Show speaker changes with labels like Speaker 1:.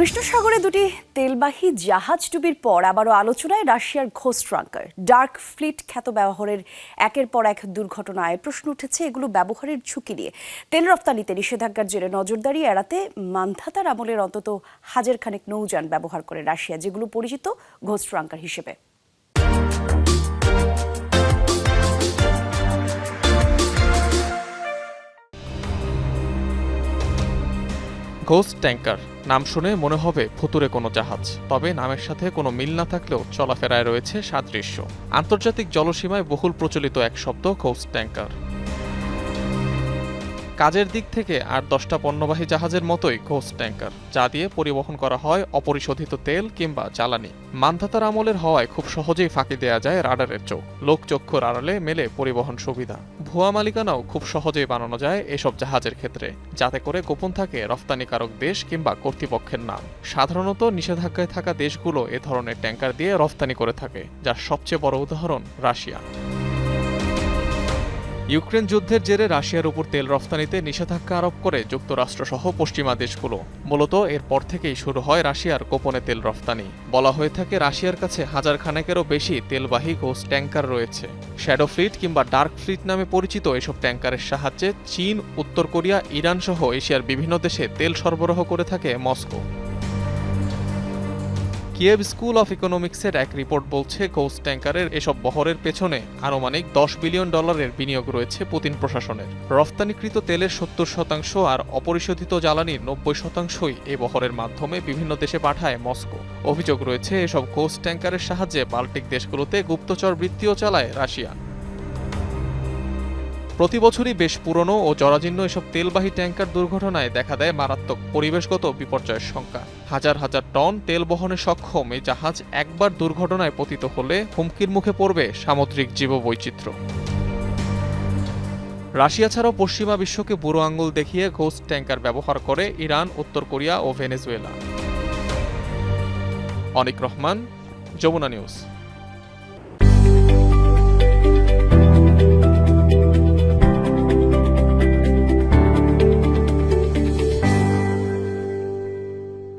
Speaker 1: কৃষ্ণ সাগরে দুটি তেলবাহী জাহাজ ডুবির পর আবারও আলোচনায় রাশিয়ার ঘোষ ট্রাঙ্কার। ডার্ক ফ্লিট খ্যাত ব্যবহারের একের পর এক দুর্ঘটনায় প্রশ্ন উঠেছে এগুলো ব্যবহারের ঝুঁকি নিয়ে। তেল রপ্তানিতে নিষেধাজ্ঞার জেরে নজরদারি এড়াতে মান্ধাতার আমলের অন্তত হাজার খানেক নৌযান ব্যবহার করে রাশিয়া, যেগুলো পরিচিত ঘোষ ট্রাঙ্কার হিসেবে।
Speaker 2: ঘোস্ট ট্যাঙ্কার নাম শুনে মনে হবে ভুতুরে কোনো জাহাজ, তবে নামের সাথে কোনো মিল না থাকলেও চলাফেরায় রয়েছে সাদৃশ্য। আন্তর্জাতিক জলসীমায় বহুল প্রচলিত এক শব্দ ঘোস্ট ট্যাঙ্কার কাজের দিক থেকে আর দশটা পণ্যবাহী জাহাজের মতোই ঘোস্ট ট্যাঙ্কার, যা দিয়ে পরিবহন করা হয় অপরিশোধিত তেল কিংবা জ্বালানি। মান্ধাতার আমলের হওয়ায় খুব সহজেই ফাঁকি দেয়া যায় রাডারের চোখ। লোকচক্ষুর আড়ালে মেলে পরিবহন সুবিধা। ভুয়া মালিকানাও খুব সহজেই বানানো যায় এসব জাহাজের ক্ষেত্রে, যাতে করে গোপন থাকে রফতানিকারক দেশ কিংবা কর্তৃপক্ষের নাম। সাধারণত নিষেধাজ্ঞায় থাকা দেশগুলো এ ধরনের ট্যাঙ্কার দিয়ে রফতানি করে থাকে, যার সবচেয়ে বড় উদাহরণ রাশিয়া। ইউক্রেন যুদ্ধের জেরে রাশিয়ার উপর তেল রফতানিতে নিষেধাজ্ঞা আরোপ করে যুক্তরাষ্ট্রসহ পশ্চিমা দেশগুলো। মূলত এরপর থেকেই শুরু হয় রাশিয়ার গোপনে তেল রফতানি। বলা হয়ে থাকে, রাশিয়ার কাছে হাজার খানেকেরও বেশি তেলবাহী ঘোষ ট্যাঙ্কার রয়েছে। শ্যাডো ফ্লিট কিংবা ডার্ক ফ্লিট নামে পরিচিত এসব ট্যাঙ্কারের সাহায্যে চীন, উত্তর কোরিয়া ইরান সহ এশিয়ার বিভিন্ন দেশে তেল সরবরাহ করে থাকে মস্কো। কিয়েভ স্কুল অফ ইকোনমিক্সের এক রিপোর্ট বলছে কোস্ট ট্যাঙ্কারের এসব বহরের পেছনে আনুমানিক দশ বিলিয়ন ডলারের বিনিয়োগ রয়েছে পুতিন প্রশাসনের। রফতানিকৃত তেলের সত্তর শতাংশ আর অপরিশোধিত জ্বালানির নব্বই শতাংশই এ বহরের মাধ্যমে বিভিন্ন দেশে পাঠায় মস্কো। অভিযোগ রয়েছে, এসব কোস্ট ট্যাঙ্কারের সাহায্যে বাল্টিক দেশগুলোতে গুপ্তচর বৃত্তিও চালায় রাশিয়া। প্রতি বছরই বেশ পুরনো ও জরাজীর্ণ এসব তেলবাহী ট্যাঙ্কার দুর্ঘটনায় দেখা দেয় মারাত্মক পরিবেশগত বিপর্যয়ের সংখ্যা। হাজার হাজার টন তেল বহনে সক্ষম এই জাহাজ একবার দুর্ঘটনায় পতিত হলে হুমকির মুখে পড়বে সামুদ্রিক জীববৈচিত্র্য। রাশিয়া ছাড়াও পশ্চিমা বিশ্বকে বুড়ো আঙ্গুল দেখিয়ে ঘোস্ট ট্যাঙ্কার ব্যবহার করে ইরান, উত্তর কোরিয়া ও ভেনেজুয়েলা। অনিক রহমান, যমুনা নিউজ।